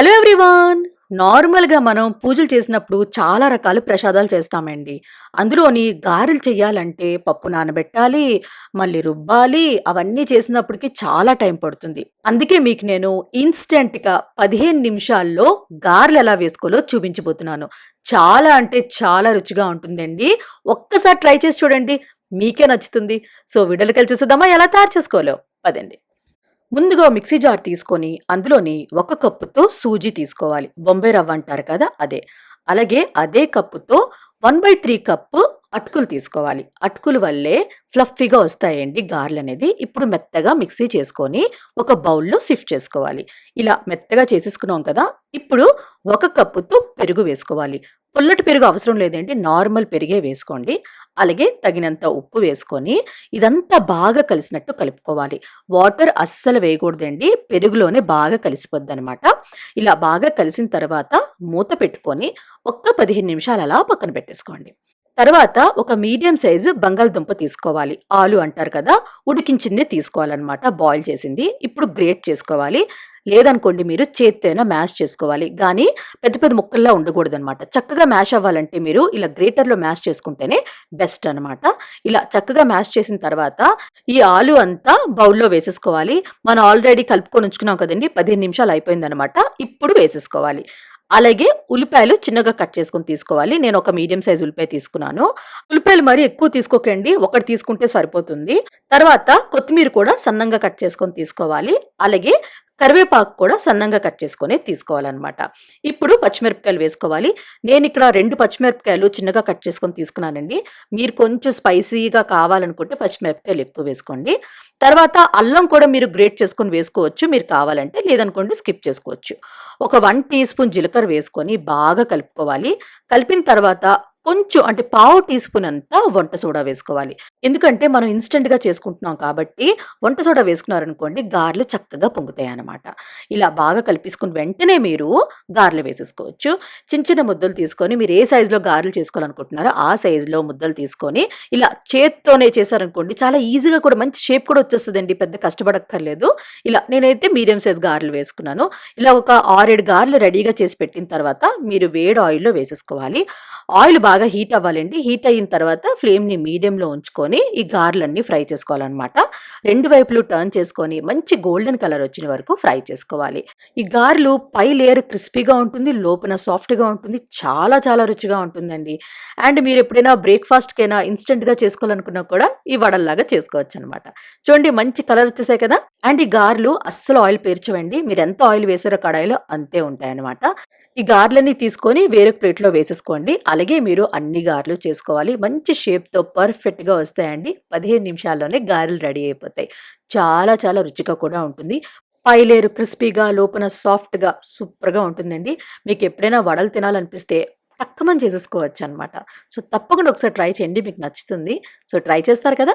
Hello everyone. నార్మల్గా మనం పూజలు చేసినప్పుడు చాలా రకాల ప్రసాదాలు చేస్తామండి. అందులోని గారెలు చేయాలంటే పప్పు నానబెట్టాలి మళ్ళీ రుబ్బాలి అవన్నీ చేసినప్పటికి చాలా టైం పడుతుంది. అందుకే మీకు నేను ఇన్స్టెంట్గా పదిహేను నిమిషాల్లో గారెలు ఎలా వేసుకోవాలో చూపించబోతున్నాను. చాలా అంటే చాలా రుచిగా ఉంటుందండి. ఒక్కసారి ట్రై చేసి చూడండి. మీకే నచ్చుతుంది. సో విడలకెళ్ళి చూసేద్దామా? ఎలా తయారు చేసుకోవాలో? పదండి. ముందుగా మిక్సీ జార్ తీసుకొని అందులోని ఒక కప్పుతో సూజీ తీసుకోవాలి. బొంబాయి రవ్వ అంటారు కదా అదే. అలాగే అదే కప్పుతో వన్ బై త్రీ కప్పు అటుకులు తీసుకోవాలి. అటుకుల వల్లే ఫ్లఫీగా వస్తాయండి గార్లు అనేది. ఇప్పుడు మెత్తగా మిక్సీ చేసుకొని ఒక బౌల్లో షిఫ్ట్ చేసుకోవాలి. ఇలా మెత్తగా చేసేసుకున్నాం కదా ఇప్పుడు ఒక కప్పుతో పెరుగు వేసుకోవాలి. పుల్లటి పెరుగు అవసరం లేదండి. నార్మల్ పెరిగే వేసుకోండి. అలాగే తగినంత ఉప్పు వేసుకొని ఇదంతా బాగా కలిసినట్టు కలుపుకోవాలి. వాటర్ అస్సలు వేయకూడదండి. పెరుగులోనే బాగా కలిసిపోద్ది అనమాట ఇలా బాగా కలిసిన తర్వాత మూత పెట్టుకొని ఒక్క పదిహేను నిమిషాలు అలా పక్కన పెట్టేసుకోండి. తర్వాత ఒక మీడియం సైజు బంగాళదుంప తీసుకోవాలి. ఆలు అంటారు కదా ఉడికించింది తీసుకోవాలన్నమాట. బాయిల్ చేసింది. ఇప్పుడు గ్రేట్ చేసుకోవాలి. లేదనుకోండి మీరు చేత్తైనా మ్యాష్ చేసుకోవాలి. కానీ పెద్ద పెద్ద ముక్కల్లా ఉండకూడదు అనమాట చక్కగా మ్యాష్ అవ్వాలంటే మీరు ఇలా గ్రేటర్లో మ్యాష్ చేసుకుంటేనే బెస్ట్ అనమాట ఇలా చక్కగా మ్యాష్ చేసిన తర్వాత ఈ ఆలు అంతా బౌల్లో వేసేసుకోవాలి. మనం ఆల్రెడీ కలుపుకొని ఉంచుకున్నాం కదండి పదిహేను నిమిషాలు అయిపోయిందనమాట ఇప్పుడు వేసేసుకోవాలి. అలాగే ఉల్లిపాయలు చిన్నగా కట్ చేసుకొని తీసుకోవాలి. నేను ఒక మీడియం సైజ్ ఉల్లిపాయ తీసుకున్నాను. ఉల్లిపాయలు మరీ ఎక్కువ తీసుకోకండి. ఒకటి తీసుకుంటే సరిపోతుంది. తర్వాత కొత్తిమీర కూడా సన్నంగా కట్ చేసుకొని తీసుకోవాలి. అలాగే కరివేపాకు కూడా సన్నంగా కట్ చేసుకొని తీసుకోవాలన్నమాట. ఇప్పుడు పచ్చిమిరపకాయలు వేసుకోవాలి. నేను ఇక్కడ రెండు పచ్చిమిరపకాయలు చిన్నగా కట్ చేసుకొని తీసుకున్నానండి. మీరు కొంచెం స్పైసీగా కావాలనుకుంటే పచ్చిమిరపకాయలు ఎక్కువ వేసుకోండి. తర్వాత అల్లం కూడా మీరు గ్రేట్ చేసుకొని వేసుకోవచ్చు. మీరు కావాలంటే లేదనుకోండి స్కిప్ చేసుకోవచ్చు. ఒక వన్ టీ స్పూన్ జీలకర్ర వేసుకొని బాగా కలుపుకోవాలి. కలిపిన తర్వాత కొంచెం అంటే పావు టీ స్పూన్ అంతా వంట సోడా వేసుకోవాలి. ఎందుకంటే మనం ఇన్స్టెంట్గా చేసుకుంటున్నాం కాబట్టి వంట సోడా వేసుకున్నారనుకోండి గారెలు చక్కగా పొంగుతాయి అన్నమాట ఇలా బాగా కలిపేసుకుని వెంటనే మీరు గారెలు వేసేసుకోవచ్చు. చిన్న చిన్న ముద్దలు తీసుకొని మీరు ఏ సైజులో గారెలు చేసుకోవాలనుకుంటున్నారో ఆ సైజులో ముద్దలు తీసుకొని ఇలా చేత్తోనే చేశారనుకోండి చాలా ఈజీగా కూడా మంచి షేప్ కూడా వచ్చేస్తుందండి. పెద్ద కష్టపడక్కర్లేదు. ఇలా నేనైతే మీడియం సైజ్ గారెలు వేసుకున్నాను. ఇలా ఒక ఆరేడు గారెలు రెడీగా చేసి పెట్టిన తర్వాత మీరు వేడి ఆయిల్లో వేసేసుకోవాలి. ఆయిల్ బాగా హీట్ అవ్వాలండి. హీట్ అయిన తర్వాత ఫ్లేమ్ని మీడియంలో ఉంచుకొని ఈ గార్లన్నీ ఫ్రై చేసుకోవాలన్నమాట. రెండు వైపులు టర్న్ చేసుకొని మంచి గోల్డెన్ కలర్ వచ్చిన వరకు ఫ్రై చేసుకోవాలి. ఈ గారెలు పై లేయర్ క్రిస్పీగా ఉంటుంది లోపల సాఫ్ట్గా ఉంటుంది చాలా చాలా రుచిగా ఉంటుందండి. అండ్ మీరు ఎప్పుడైనా బ్రేక్ఫాస్ట్కైనా ఇన్స్టెంట్గా చేసుకోవాలనుకున్నా కూడా ఈ వడల్లాగా చేసుకోవచ్చు అనమాట చూడండి మంచి కలర్ వచ్చేసాయి కదా? అండ్ ఈ గారెలు అస్సలు ఆయిల్ పేర్చవండి. మీరు ఎంత ఆయిల్ వేసారో కడాయిలో అంతే ఉంటాయన్నమాట. ఈ గార్లన్నీ తీసుకొని వేరే ప్లేట్లో వేసేసుకోండి. అలాగే మీరు అన్ని గారెలు చేసుకోవాలి. మంచి షేప్తో పర్ఫెక్ట్గా వస్తాయండి. పదిహేను నిమిషాల్లోనే గారెలు రెడీ అయిపోతాయి. చాలా చాలా రుచిగా కూడా ఉంటుంది. పైలేరు క్రిస్పీగా లోపల సాఫ్ట్గా సూపర్గా ఉంటుందండి. మీకు ఎప్పుడైనా వడలు తినాలనిపిస్తే తక్కువని చేసేసుకోవచ్చు అనమాట సో తప్పకుండా ఒకసారి ట్రై చేయండి. మీకు నచ్చుతుంది. సో ట్రై చేస్తారు కదా?